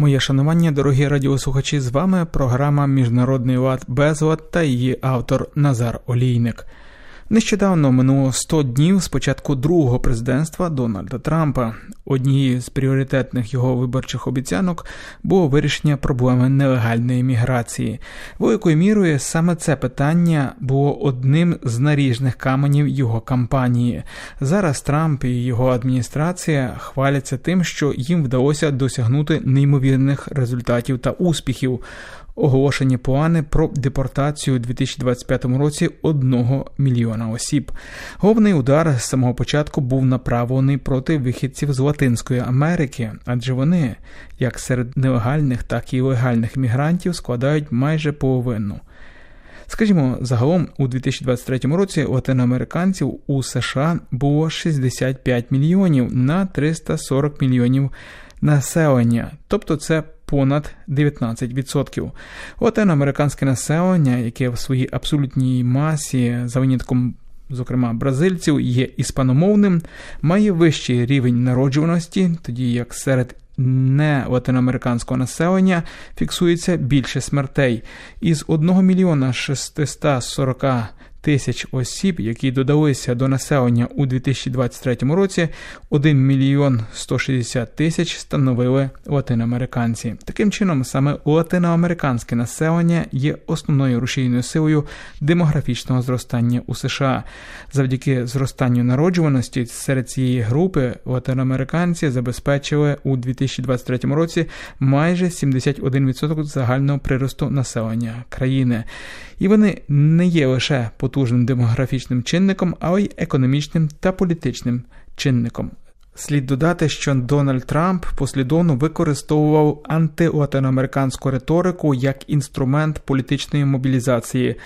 Моє шанування, дорогі радіослухачі, з вами програма Міжнародний лад Безлад та її автор Назар Олійник. Нещодавно минуло 100 днів з початку другого президентства Дональда Трампа. Однією з пріоритетних його виборчих обіцянок було вирішення проблеми нелегальної міграції. Великою мірою саме це питання було одним з наріжних каменів його кампанії. Зараз Трамп і його адміністрація хваляться тим, що їм вдалося досягнути неймовірних результатів та успіхів оголошені плани про депортацію у 2025 році одного мільйона осіб. Головний удар з самого початку був направлений проти вихідців з Латинської Америки, адже вони, як серед нелегальних, так і легальних мігрантів, складають майже половину. Скажімо, загалом у 2023 році латиноамериканців у США було 65 мільйонів на 340 мільйонів населення, тобто це понад 19%. Латиноамериканське населення, яке в своїй абсолютній масі за винятком. Зокрема, бразильців є іспаномовним, має вищий рівень народжуваності, тоді як серед не латиноамериканського населення фіксується більше смертей. Із 1 мільйона 640 тисяч осіб, які додалися до населення у 2023 році, 1 мільйон 160 тисяч становили латиноамериканці. Таким чином, саме латиноамериканське населення є основною рушійною силою демографічного зростання у США. Завдяки зростанню народжуваності серед цієї групи латиноамериканці забезпечили у 2023 році майже 71% загального приросту населення країни. І вони не є лише потужним демографічним чинником, але й економічним та політичним чинником. Слід додати, що Дональд Трамп послідовно використовував антилатиноамериканську риторику як інструмент політичної мобілізації.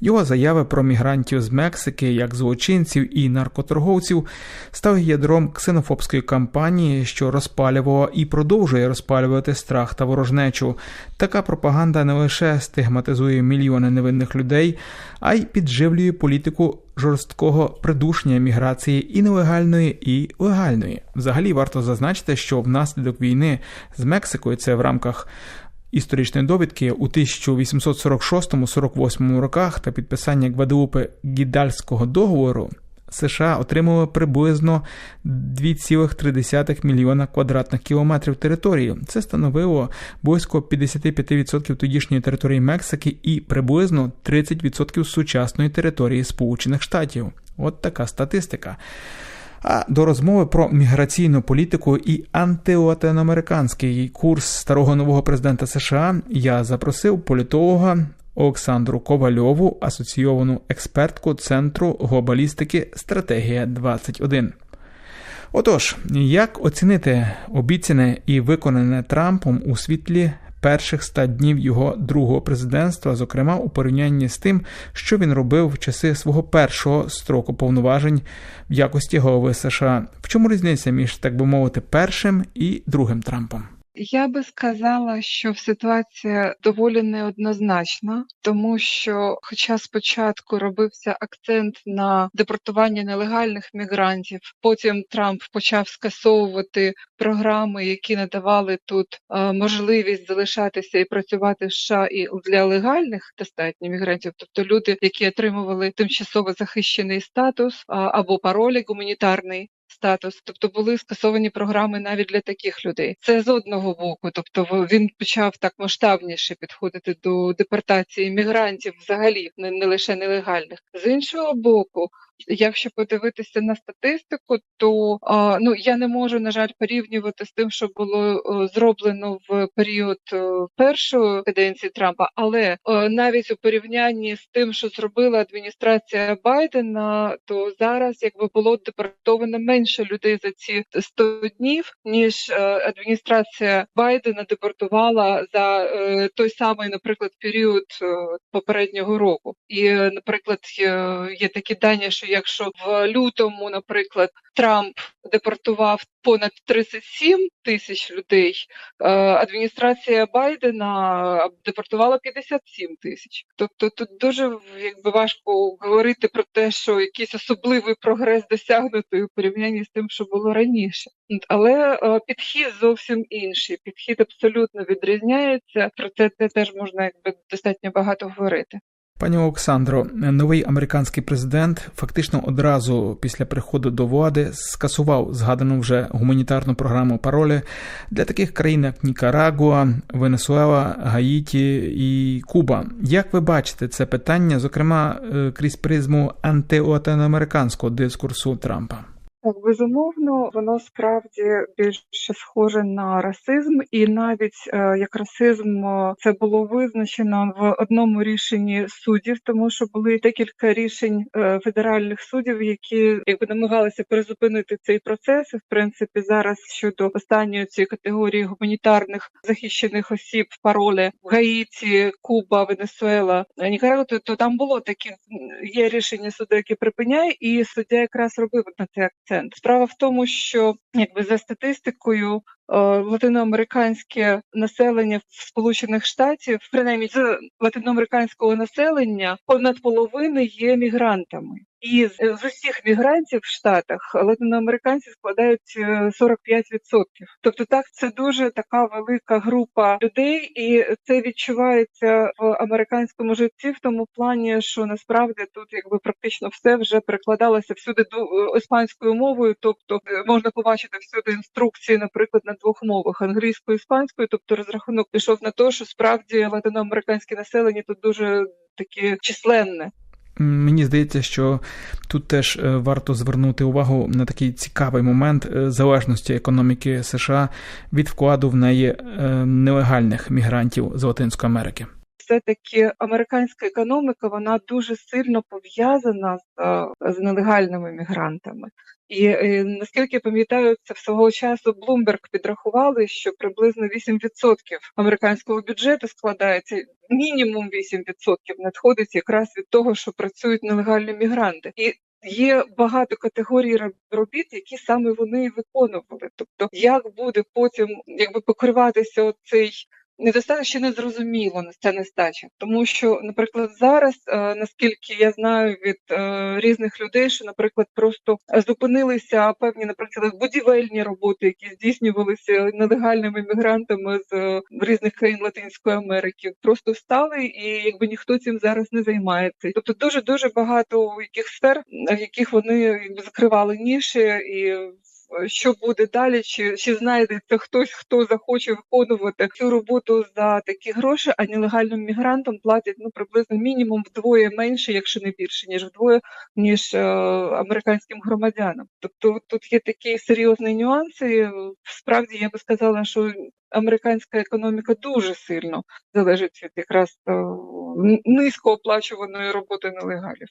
Його заяви про мігрантів з Мексики, як злочинців і наркоторговців, стали ядром ксенофобської кампанії, що розпалювала і продовжує розпалювати страх та ворожнечу. Така пропаганда не лише стигматизує мільйони невинних людей, а й підживлює політику жорсткого придушення міграції і нелегальної, і легальної. Взагалі варто зазначити, що внаслідок війни з Мексикою це в рамках. Історичної довідки у 1846-48 роках та підписання Гваделупи Гідальського договору США отримали приблизно 2,3 мільйона квадратних кілометрів території. Це становило близько 55% тодішньої території Мексики і приблизно 30% сучасної території Сполучених Штатів. От така статистика. А до розмови про міграційну політику і антилатиноамериканський курс старого нового президента США я запросив політолога Олександру Ковальову, асоційовану експертку Центру глобалістики Стратегія 21. Отож, як оцінити обіцяне і виконане Трампом у світлі перших ста днів його другого президентства, зокрема у порівнянні з тим, що він робив в часи свого першого строку повноважень в якості голови США? В чому різниця між так би мовити першим і другим Трампом? Я би сказала, що ситуація доволі неоднозначна, тому що, хоча спочатку робився акцент на депортування нелегальних мігрантів, потім Трамп почав скасовувати програми, які надавали тут е, можливість залишатися і працювати в США і для легальних достатньо мігрантів, тобто люди, які отримували тимчасово захищений статус або паролі гуманітарний статус, тобто були скасовані програми навіть для таких людей. Це з одного боку, тобто він почав так масштабніше підходити до депортації мігрантів, взагалі не, не лише нелегальних. З іншого боку, Якщо подивитися на статистику, то ну я не можу на жаль порівнювати з тим, що було зроблено в період першої каденції Трампа, але навіть у порівнянні з тим, що зробила адміністрація Байдена, то зараз якби було депортовано менше людей за ці 100 днів, ніж адміністрація Байдена депортувала за е, той самий, наприклад, період попереднього року. І, наприклад, є такі дані, що що якщо в лютому, наприклад, Трамп депортував понад 37 тисяч людей, е, адміністрація Байдена депортувала 57 тисяч. Тобто тут дуже якби важко говорити про те, що якийсь особливий прогрес досягнутий у порівнянні з тим, що було раніше. Але е, підхід зовсім інший. Підхід абсолютно відрізняється. Про це теж можна якби достатньо багато говорити. Пані Олександро, новий американський президент фактично одразу після приходу до влади скасував згадану вже гуманітарну програму паролі для таких країн, як Нікарагуа, Венесуела, Гаїті і Куба. Як ви бачите це питання, зокрема крізь призму антилатиноамериканського дискурсу Трампа? Так, безумовно, воно справді більше схоже на расизм, і навіть е, як расизм це було визначено в одному рішенні суддів, тому що були декілька рішень е, федеральних суддів, які якби намагалися призупинити цей процес. І, в принципі, зараз щодо останньої цієї категорії гуманітарних захищених осіб паролі Гаїті, Куба, Венесуела, Нікарагуа, то, то там було такі є рішення суду, яке припиняє, і суддя якраз робив на це акцент. Справа в тому, що якби за статистикою латиноамериканське населення в Сполучених Штатів, принаймні з латиноамериканського населення, понад половини є мігрантами. І з, з усіх мігрантів в Штатах латиноамериканці складають 45%. Е, тобто, так це дуже така велика група людей, і це відчувається в американському житті в тому плані, що насправді тут якби практично все вже перекладалося всюди до іспанською мовою, тобто можна побачити всюди інструкції, наприклад, на двох мовах англійською і іспанською. Тобто розрахунок пішов на те, що справді латиноамериканське населення тут дуже таке численне. Мені здається, що тут теж е, варто звернути увагу на такий цікавий момент е, залежності економіки США від вкладу в неї е, нелегальних мігрантів з Латинської Америки. Все таки американська економіка вона дуже сильно пов'язана з, з нелегальними мігрантами. І, і е, наскільки пам'ятаю, це свого часу Bloomberg підрахували, що приблизно 8% американського бюджету складається мінімум 8% надходить якраз від того, що працюють нелегальні мігранти. І Є багато категорій робіт, які саме вони виконували. Тобто, як буде потім якби покриватися цей недостатньо ще не зрозуміло на ця нестача, тому що, наприклад, зараз, е, наскільки я знаю від е, різних людей, що, наприклад, просто зупинилися певні, наприклад, будівельні роботи, які здійснювалися нелегальними мігрантами з е, різних країн Латинської Америки, просто встали, і якби ніхто цим зараз не займається. Тобто, дуже дуже багато яких сфер, в яких вони закривали ніші і що буде далі, чи чи знайдеться хтось, хто захоче виконувати цю роботу за такі гроші, а нелегальним мігрантам платять ну приблизно мінімум вдвоє менше, якщо не більше, ніж вдвоє, ніж е, американським громадянам. Тобто тут є такі серйозні нюанси. Справді я би сказала, що американська економіка дуже сильно залежить від якраз е, низькооплачуваної роботи нелегалів.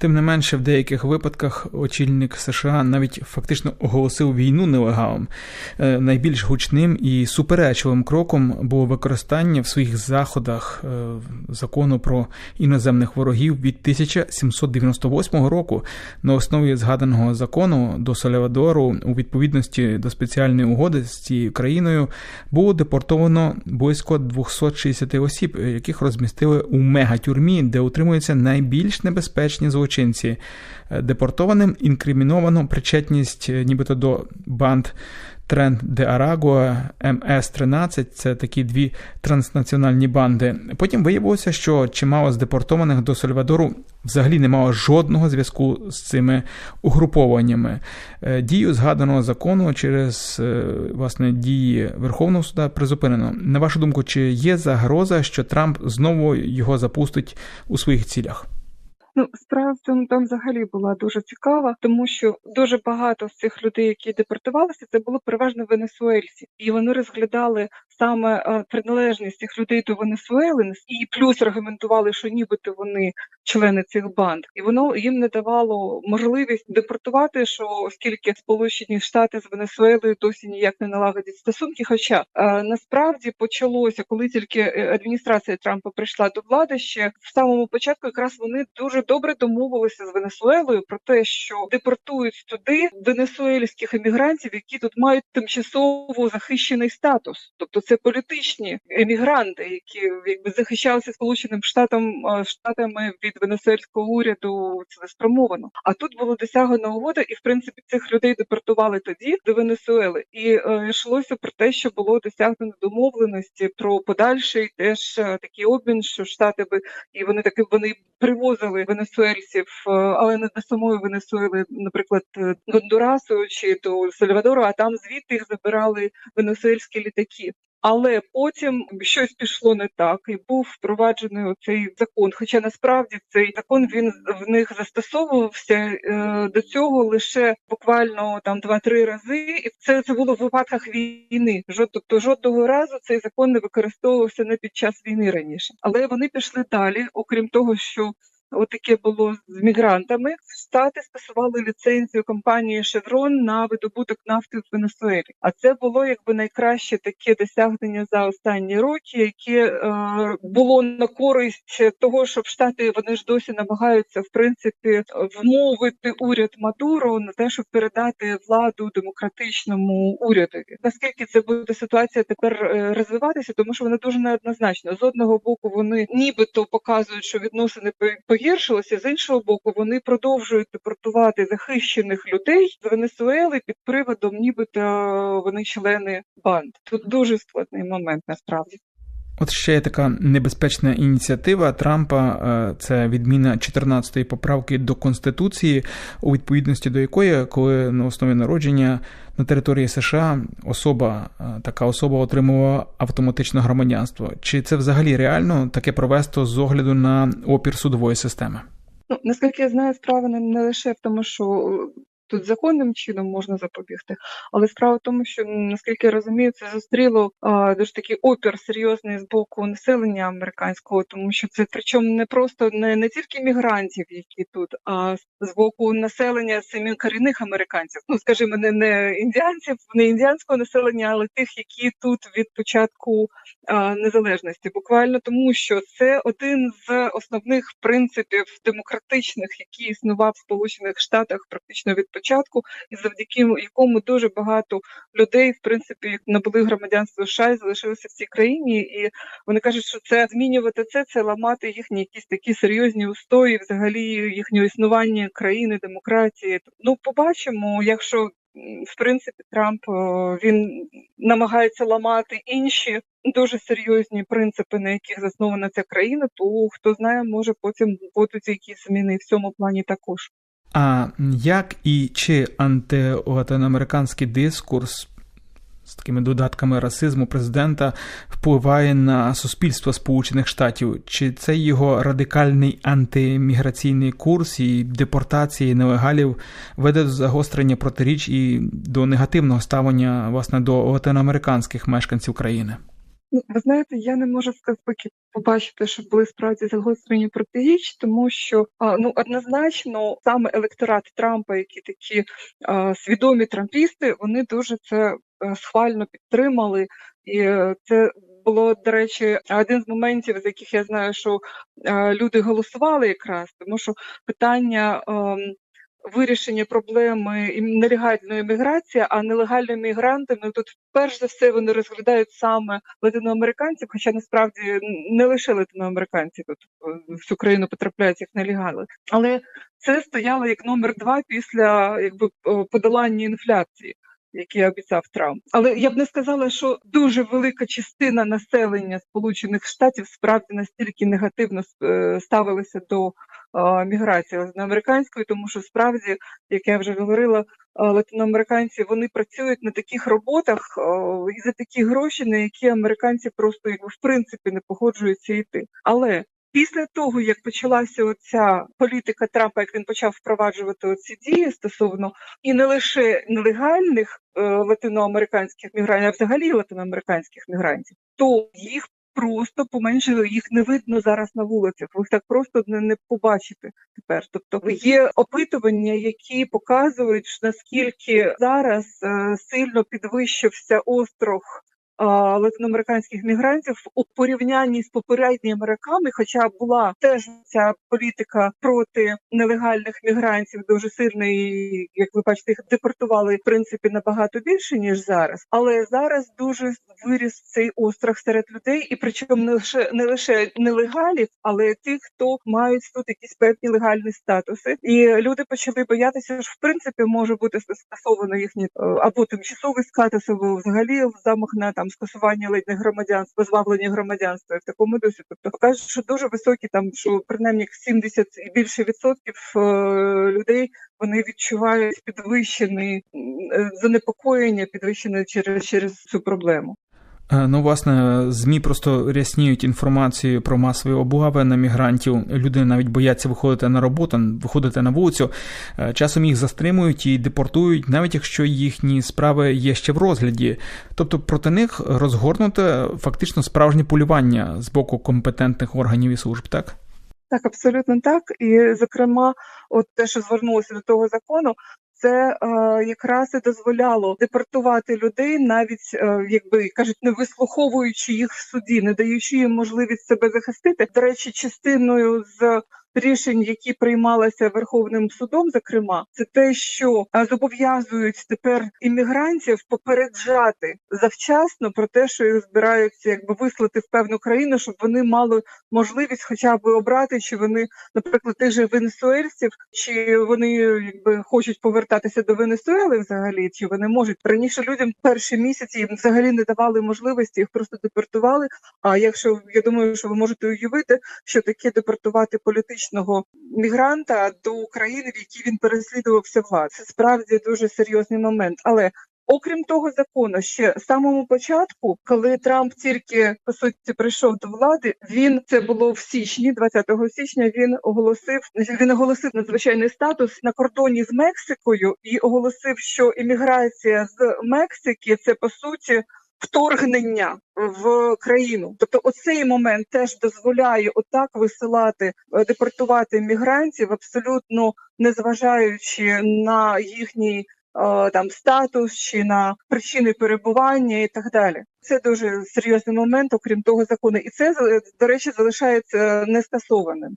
Тим не менше, в деяких випадках очільник США навіть фактично оголосив війну нелегалам. Е, найбільш гучним і суперечливим кроком було використання в своїх заходах е, закону про іноземних ворогів від 1798 року на основі згаданого закону до Сальвадору у відповідності до спеціальної угоди з цією країною було депортовано близько 260 осіб, яких розмістили у мегатюрмі, де утримуються найбільш небезпечні злочини злочинці. Е, депортованим інкриміновано причетність е, нібито до банд Тренд де Арагуа, МС-13 це такі дві транснаціональні банди. Потім виявилося, що чимало з депортованих до Сальвадору взагалі не мало жодного зв'язку з цими угрупованнями. Е, дію згаданого закону через власне дії Верховного суда призупинено. На вашу думку, чи є загроза, що Трамп знову його запустить у своїх цілях? Ну, справа в цьому там взагалі була дуже цікава, тому що дуже багато з цих людей, які депортувалися, це було переважно венесуельці, і вони розглядали саме е, приналежність цих людей до Венесуели, і плюс аргументували, що нібито вони члени цих банд, і воно їм не давало можливість депортувати, що оскільки Сполучені Штати з Венесуелою досі ніяк не налагодять стосунки. Хоча е, насправді почалося, коли тільки е, адміністрація Трампа прийшла до влади, ще в самому початку якраз вони дуже добре домовилися з Венесуелою про те, що депортують туди венесуельських емігрантів, які тут мають тимчасово захищений статус, тобто це політичні емігранти, які якби захищалися сполученим штатом е, штатами від венесуельського уряду цілеспрямовано. А тут було досягнена угода, і в принципі цих людей депортували тоді до Венесуели, і е, йшлося про те, що було досягнено домовленості про подальший теж е, такий обмін, що штати би і вони таки вони привозили венесуельців, але не до самої Венесуели, наприклад, Гондурасу чи до Сальвадору, а там звідти їх забирали венесуельські літаки. Але потім щось пішло не так, і був впроваджений оцей закон. Хоча насправді цей закон він в них застосовувався е, до цього лише буквально там два-три рази, і це це було в випадках війни. Жод, тобто жодного разу цей закон не використовувався не під час війни раніше. Але вони пішли далі, окрім того, що Отаке було з мігрантами. Штати скасували ліцензію компанії Chevron на видобуток нафти в Венесуелі. А це було якби найкраще таке досягнення за останні роки, яке е, було на користь того, щоб штати вони ж досі намагаються в принципі вмовити уряд Мадуро на те, щоб передати владу демократичному уряду. Наскільки це буде ситуація тепер е, розвиватися, тому що вона дуже неоднозначна. З одного боку вони нібито показують, що відносини по погіршилося, з іншого боку, вони продовжують депортувати захищених людей з Венесуели під приводом, нібито вони члени банд. Тут дуже складний момент насправді. От ще є така небезпечна ініціатива Трампа, е, це відміна 14-ї поправки до Конституції, у відповідності до якої, коли на основі народження на території США особа, е, така особа отримувала автоматичне громадянство. Чи це взагалі реально таке провести з огляду на опір судової системи? Ну наскільки я знаю, справа не, не лише в тому, що тут законним чином можна запобігти. Але справа в тому, що наскільки я розумію, це зустріло а, дуже такий опір серйозний з боку населення американського, тому що це причому не просто не, не тільки мігрантів, які тут, а з боку населення самих корінних американців. Ну скажімо, не, не індіанців, не індіанського населення, але тих, які тут від початку а, незалежності, буквально тому, що це один з основних принципів демократичних, які існував в Сполучених Штатах практично від початку, і завдяки якому дуже багато людей, в принципі, набули громадянство США і залишилися в цій країні. І вони кажуть, що це змінювати це, це ламати їхні якісь такі серйозні устої, взагалі їхнього існування країни, демократії. Ну, побачимо, якщо. В принципі, Трамп він намагається ламати інші дуже серйозні принципи, на яких заснована ця країна. То хто знає, може потім будуть якісь зміни в цьому плані також. А як і чи антилатиноамериканський дискурс з такими додатками расизму президента впливає на суспільство Сполучених Штатів? Чи це його радикальний антиміграційний курс і депортації нелегалів веде до загострення протиріч і до негативного ставлення власне до латиноамериканських мешканців країни? Ну, ви знаєте, я не можу поки побачити, що були справді загострені протиріч, тому що ну однозначно саме електорат Трампа, які такі свідомі трампісти, вони дуже це е, схвально підтримали, і е, це було до речі один з моментів, з яких я знаю, що а, люди голосували якраз, тому що питання. А, вирішення проблеми нелегальної міграції, а нелегальні мігранти ну тут перш за все вони розглядають саме латиноамериканців, хоча насправді не лише латиноамериканці тут е, в цю країну потрапляють як нелегали. Але це стояло як номер два після якби подолання інфляції. Який обіцяв Трамп, але я б не сказала, що дуже велика частина населення Сполучених Штатів справді настільки негативно е, ставилися до міграції латиноамериканської, тому що справді, як я вже говорила, латиноамериканці вони працюють на таких роботах і за такі гроші, на які американці просто в принципі не погоджуються йти. Але Після того, як почалася оця політика Трампа, як він почав впроваджувати оці дії стосовно і не лише нелегальних е, латиноамериканських мігрантів, а взагалі латиноамериканських мігрантів, то їх просто поменшили, їх не видно зараз на вулицях. Ви так просто не, не побачите тепер. Тобто є опитування, які показують, наскільки зараз е, сильно підвищився остров а, латиноамериканських мігрантів у порівнянні з попередніми роками, хоча була теж ця політика проти нелегальних мігрантів дуже сильна, і як ви бачите, їх депортували в принципі набагато більше ніж зараз. Але зараз дуже виріс цей острах серед людей, і причому не лише не лише нелегалів, але тих, хто мають тут якісь певні легальні статуси, і люди почали боятися, що в принципі може бути скасовано їхні е, або тимчасовий статус, або взагалі замах на там скасування ледь не громадянства, позбавлення громадянства і в такому дусі. Тобто каже, що дуже високі, там що принаймні 70 і більше відсотків е, людей вони відчувають підвищений е, занепокоєння, підвищене через через цю проблему. Е, Ну, власне, ЗМІ просто рясніють інформацію про масові облави на мігрантів. Люди навіть бояться виходити на роботу, виходити на вулицю. Е, Часом їх застримують і депортують, навіть якщо їхні справи є ще в розгляді. Тобто проти них розгорнуте фактично справжнє полювання з боку компетентних органів і служб, так? Так, абсолютно так. І, зокрема, от те, що звернулося до того закону, це е, якраз і дозволяло депортувати людей, навіть е, якби кажуть, не вислуховуючи їх в суді, не даючи їм можливість себе захистити. До речі, частиною з рішень, які приймалися Верховним судом, зокрема, це те, що зобов'язують тепер іммігрантів попереджати завчасно про те, що їх збираються якби вислати в певну країну, щоб вони мали можливість хоча б обрати, чи вони, наприклад, тих же венесуельців, чи вони якби хочуть повертатися до Венесуели взагалі, чи вони можуть раніше людям перші місяці їм взагалі не давали можливості, їх просто депортували. А якщо я думаю, що ви можете уявити, що таке депортувати політичного мігранта до України, в якій він переслідувався влад, це справді дуже серйозний момент, але. Окрім того закону, ще з самому початку, коли Трамп тільки по суті прийшов до влади, він це було в січні, 20 січня. Він оголосив він оголосив надзвичайний статус на кордоні з Мексикою і оголосив, що імміграція з Мексики це по суті вторгнення в країну. Тобто, оцей момент теж дозволяє отак висилати, е, депортувати мігрантів, абсолютно незважаючи на їхній е, там статус чи на причини перебування і так далі. Це дуже серйозний момент, окрім того закону, і це е, до речі залишається нескасованим.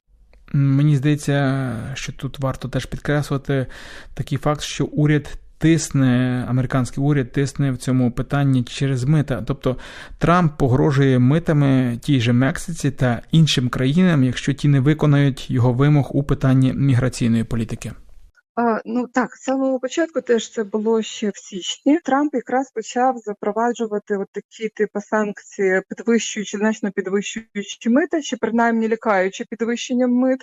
Мені здається, що тут варто теж підкреслити такий факт, що уряд тисне, американський уряд тисне в цьому питанні через мита. Тобто Трамп погрожує митами тій же Мексиці та іншим країнам, якщо ті не виконають його вимог у питанні міграційної політики. А, ну так, з самого початку теж це було ще в січні. Трамп якраз почав запроваджувати от такі типи санкції, підвищуючи значно підвищуючи мита, чи принаймні лякаючи підвищенням мит.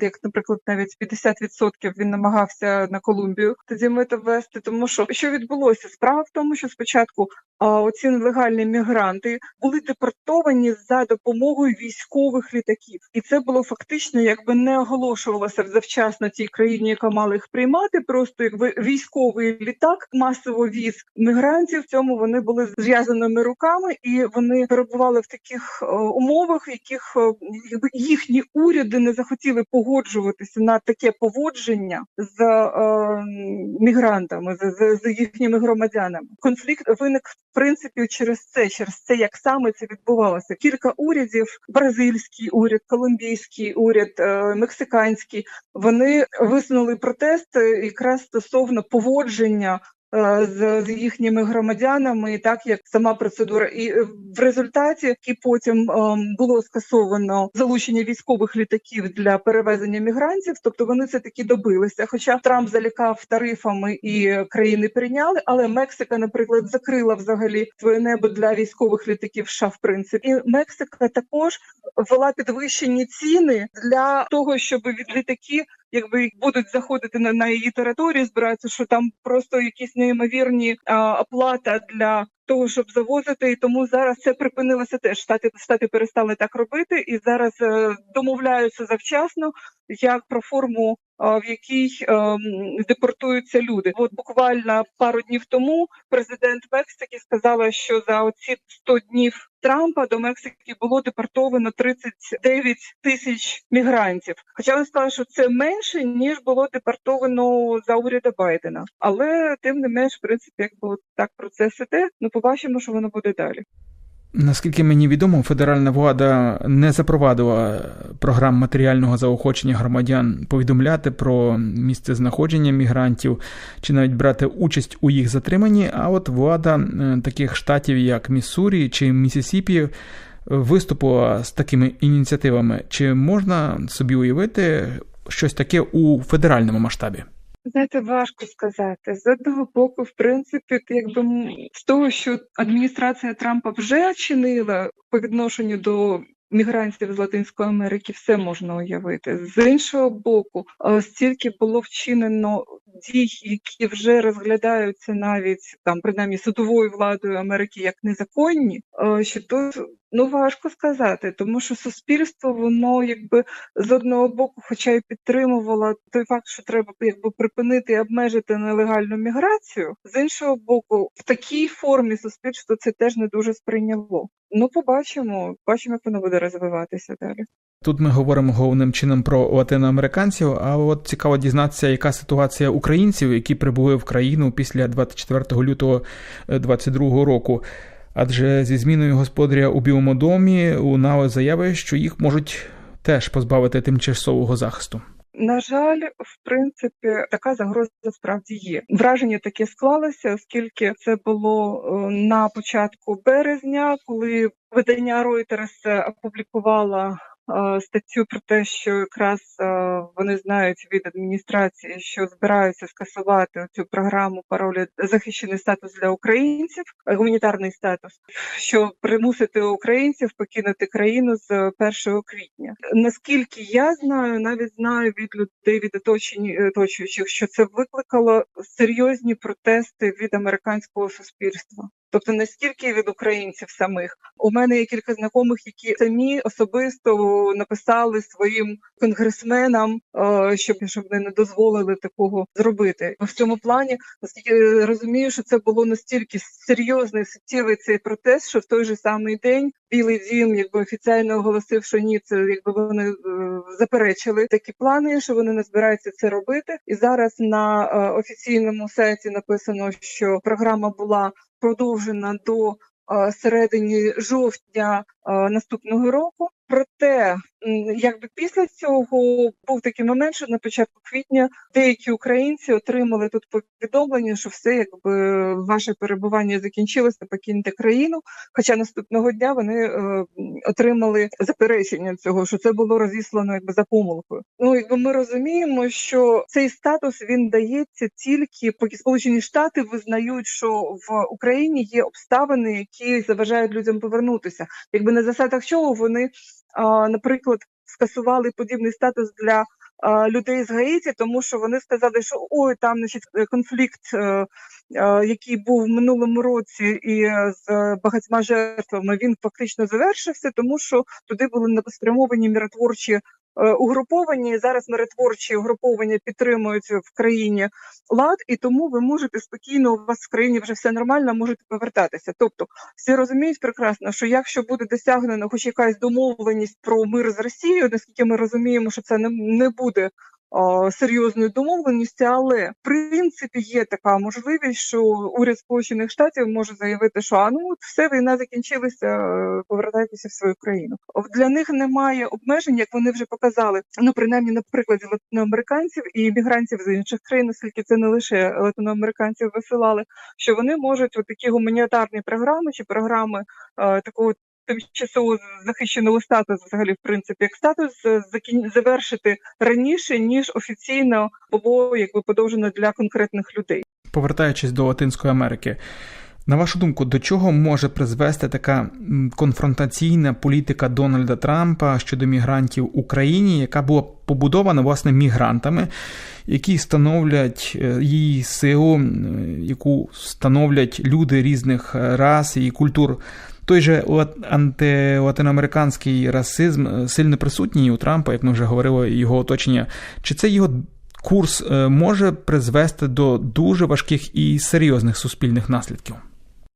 Як, наприклад, навіть 50% він намагався на Колумбію тоді мито ввести. Тому що що відбулося? Справа в тому, що спочатку оці нелегальні мігранти були депортовані за допомогою військових літаків, і це було фактично, якби не оголошувалося завчасно тій країні, яка мала їх приймати. Просто якби військовий літак масово віз мігрантів. В цьому вони були зв'язаними руками, і вони перебували в таких е, умовах, в яких е, якби їхні уряди не захотіли погоджуватися на таке поводження з е, мігрантами, з, з, з їхніми громадянами. Конфлікт виник в принципі через це, через це, як саме це відбувалося. Кілька урядів: бразильський уряд, колумбійський уряд, е, мексиканський. Вони висунули протест е, якраз стосовно поводження з, з їхніми громадянами, так як сама процедура, і е, в результаті і потім ем, було скасовано залучення військових літаків для перевезення мігрантів. Тобто вони це таки добилися. Хоча Трамп залякав тарифами і країни прийняли, але Мексика, наприклад, закрила взагалі своє небо для військових літаків. США, в принципі, і Мексика також ввела підвищені ціни для того, щоб від літаки якби будуть заходити на, на її територію, збираються, що там просто якісь неймовірні а, оплата для того, щоб завозити, і тому зараз це припинилося теж. Штати штати перестали так робити, і зараз е, домовляються завчасно, як про форму в якій ем, депортуються люди. От буквально пару днів тому президент Мексики сказала, що за оці 100 днів Трампа до Мексики було депортовано 39 тисяч мігрантів. Хоча він сказав, що це менше ніж було депортовано за уряду Байдена. Але тим не менш, в принципі, якби от так процес іде, ну побачимо, що воно буде далі. Наскільки мені відомо, федеральна влада не запровадила програм матеріального заохочення громадян повідомляти про місце знаходження мігрантів чи навіть брати участь у їх затриманні. А от влада е, таких штатів, як Міссурі чи Місісіпі, виступила з такими ініціативами. Чи можна собі уявити щось таке у федеральному масштабі? Знаєте, важко сказати. З одного боку, в принципі, якби з того, що адміністрація Трампа вже чинила по відношенню до мігрантів з Латинської Америки, все можна уявити. З іншого боку, стільки було вчинено дій, які вже розглядаються навіть там, принаймні судовою владою Америки як незаконні, що тут ну важко сказати, тому що суспільство воно якби з одного боку, хоча й підтримувало той факт, що треба якби припинити і обмежити нелегальну міграцію, з іншого боку, в такій формі суспільство це теж не дуже сприйняло. Ну, побачимо, бачимо, як воно буде розвиватися далі. Тут ми говоримо головним чином про латиноамериканців. А от цікаво дізнатися, яка ситуація українців, які прибули в країну після 24 лютого 2022 року. Адже зі зміною господаря у Білому домі лунали заяви, що їх можуть теж позбавити тимчасового захисту. На жаль, в принципі, така загроза справді є. Враження таке склалося, оскільки це було на початку березня, коли видання Reuters опублікувало статтю про те, що якраз вони знають від адміністрації, що збираються скасувати цю програму паролю захищений статус для українців, гуманітарний статус, щоб примусити українців покинути країну з 1 квітня. Наскільки я знаю, навіть знаю від людей від оточуючих, що це викликало серйозні протести від американського суспільства. Тобто настільки від українців самих. У мене є кілька знайомих, які самі особисто написали своїм конгресменам, е, щоб щоб вони не дозволили такого зробити. В цьому плані наскільки розумію, що це було настільки серйозний суттєвий цей протест, що в той же самий день Білий дім якби офіційно оголосив, що ні, це якби вони е, заперечили такі плани, що вони не збираються це робити. І зараз на е, офіційному сайті написано, що програма була продовжена до середині жовтня наступного року. Проте, якби після цього був такий момент, що на початку квітня деякі українці отримали тут повідомлення, що все, якби ваше перебування закінчилося, покиньте країну. Хоча наступного дня вони е, отримали заперечення цього, що це було розіслано якби за помилкою. Ну якби ми розуміємо, що цей статус він дається тільки поки Сполучені Штати визнають, що в Україні є обставини, які заважають людям повернутися, якби на засадах чого вони наприклад, скасували подібний статус для людей з Гаїті, тому що вони сказали, що ой, там значить, конфлікт, е, е, який був в минулому році, і з багатьма жертвами він фактично завершився, тому що туди були спрямовані миротворчі Е, угруповані. Зараз миротворчі угруповання підтримують в країні лад, і тому ви можете спокійно у вас в країні вже все нормально, можете повертатися. Тобто всі розуміють прекрасно, що якщо буде досягнено хоч якась домовленість про мир з Росією, наскільки ми розуміємо, що це не, не буде серйозної домовленості, але в принципі є така можливість, що уряд Сполучених Штатів може заявити, що а ну все війна закінчилася, е, повертайтеся в свою країну. Для них немає обмежень, як вони вже показали. Ну принаймні на прикладі латиноамериканців і мігрантів з інших країн, оскільки це не лише латиноамериканців висилали, що вони можуть такі гуманітарні програми чи програми е, такого тимчасово захищеного статусу, взагалі, в принципі, як статус завершити раніше ніж офіційно було якби подовжено для конкретних людей. Повертаючись до Латинської Америки. На вашу думку, до чого може призвести така конфронтаційна політика Дональда Трампа щодо мігрантів в Україні, яка була побудована власне мігрантами, які становлять е, її силу, яку становлять люди різних рас і культур той же антилатиноамериканський расизм е, сильно присутній у Трампа, як ми вже говорили, його оточення. Чи це його курс е, може призвести до дуже важких і серйозних суспільних наслідків.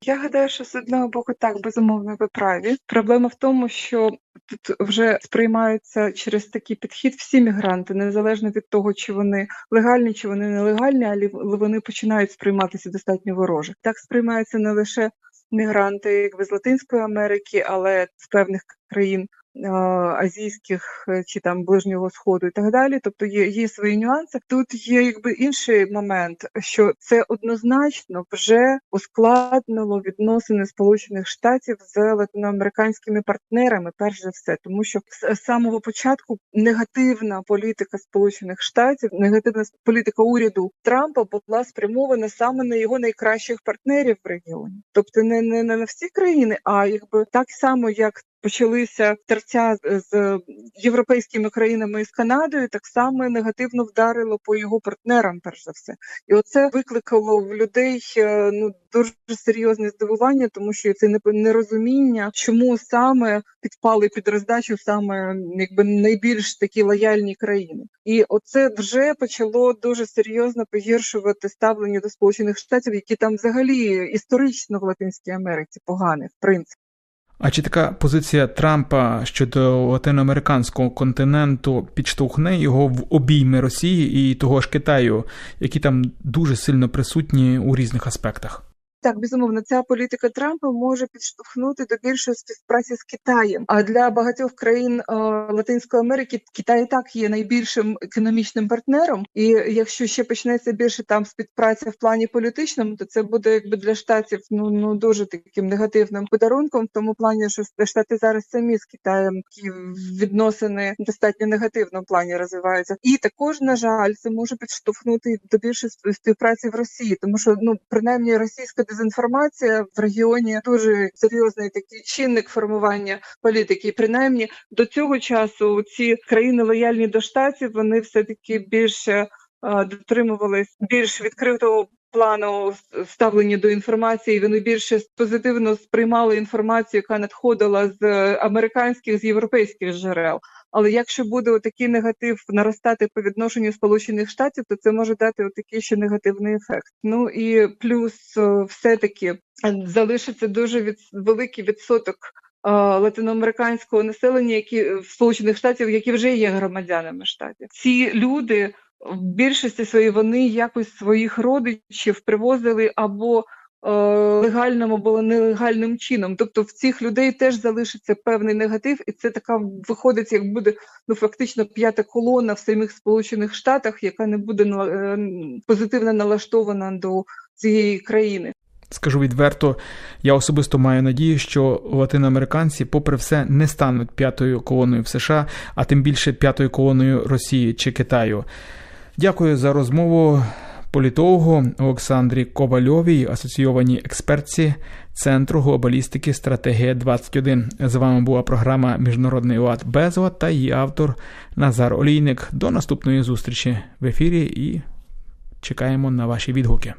Я гадаю, що з одного боку так безумовно ви праві. Проблема в тому, що тут вже сприймаються через такий підхід всі мігранти, незалежно від того, чи вони легальні, чи вони нелегальні, але вони починають сприйматися достатньо вороже. Так сприймаються не лише мігранти, якби з Латинської Америки, але з певних країн азійських е, чи там ближнього сходу і так далі. Тобто є, є свої нюанси. Тут є якби інший момент, що це однозначно вже ускладнило відносини Сполучених Штатів з латиноамериканськими партнерами, перш за все, тому що з самого початку негативна політика Сполучених Штатів, негативна політика уряду Трампа була спрямована саме на його найкращих партнерів в регіоні, тобто не, не, не на всі країни, а якби так само як почалися терця з європейськими країнами і з Канадою, так само негативно вдарило по його партнерам, перш за все, і оце викликало в людей е, ну дуже серйозне здивування, тому що це нерозуміння, чому саме підпали під роздачу саме якби найбільш такі лояльні країни, і оце вже почало дуже серйозно погіршувати ставлення до сполучених штатів, які там взагалі історично в Латинській Америці погані, в принципі. А чи така позиція Трампа щодо латиноамериканського континенту підштовхне його в обійми Росії і того ж Китаю, які там дуже сильно присутні у різних аспектах? Так, безумовно, ця політика Трампа може підштовхнути до більшої співпраці з Китаєм. А для багатьох країн е, Латинської Америки Китай і так є найбільшим економічним партнером. І якщо ще почнеться більше там співпраця в плані політичному, то це буде якби для штатів ну ну дуже таким негативним подарунком. В тому плані, що штати зараз самі з Китаєм ті відносини достатньо негативному плані розвиваються. І також на жаль, це може підштовхнути до більшої співпраці в Росії, тому що ну принаймні російська дезінформація в регіоні дуже серйозний такий чинник формування політики. І принаймні до цього часу ці країни лояльні до штатів вони все таки більше дотримувались більш відкритого. Плану ставлення до інформації вони більше позитивно сприймали інформацію, яка надходила з американських з європейських джерел. Але якщо буде такий негатив наростати по відношенню Сполучених Штатів, то це може дати такий ще негативний ефект. Ну і плюс, все таки залишиться дуже від великий відсоток. Латиноамериканського населення, які в сполучених штатів, які вже є громадянами штатів, ці люди в більшості своїй вони якось своїх родичів привозили або Е, легальним або нелегальним чином. Тобто в цих людей теж залишиться певний негатив, і це така виходить, як буде ну фактично п'ята колона в самих Сполучених Штатах, яка не буде е, позитивно налаштована до цієї країни. Скажу відверто, я особисто маю надію, що латиноамериканці, попри все, не стануть п'ятою колоною в США, а тим більше п'ятою колоною Росії чи Китаю. Дякую за розмову політологу Олександрі Ковальовій, асоційованій експертці Центру глобалістики Стратегія 21 З вами була програма Міжнародний лад Безла та її автор Назар Олійник. До наступної зустрічі в ефірі і чекаємо на ваші відгуки.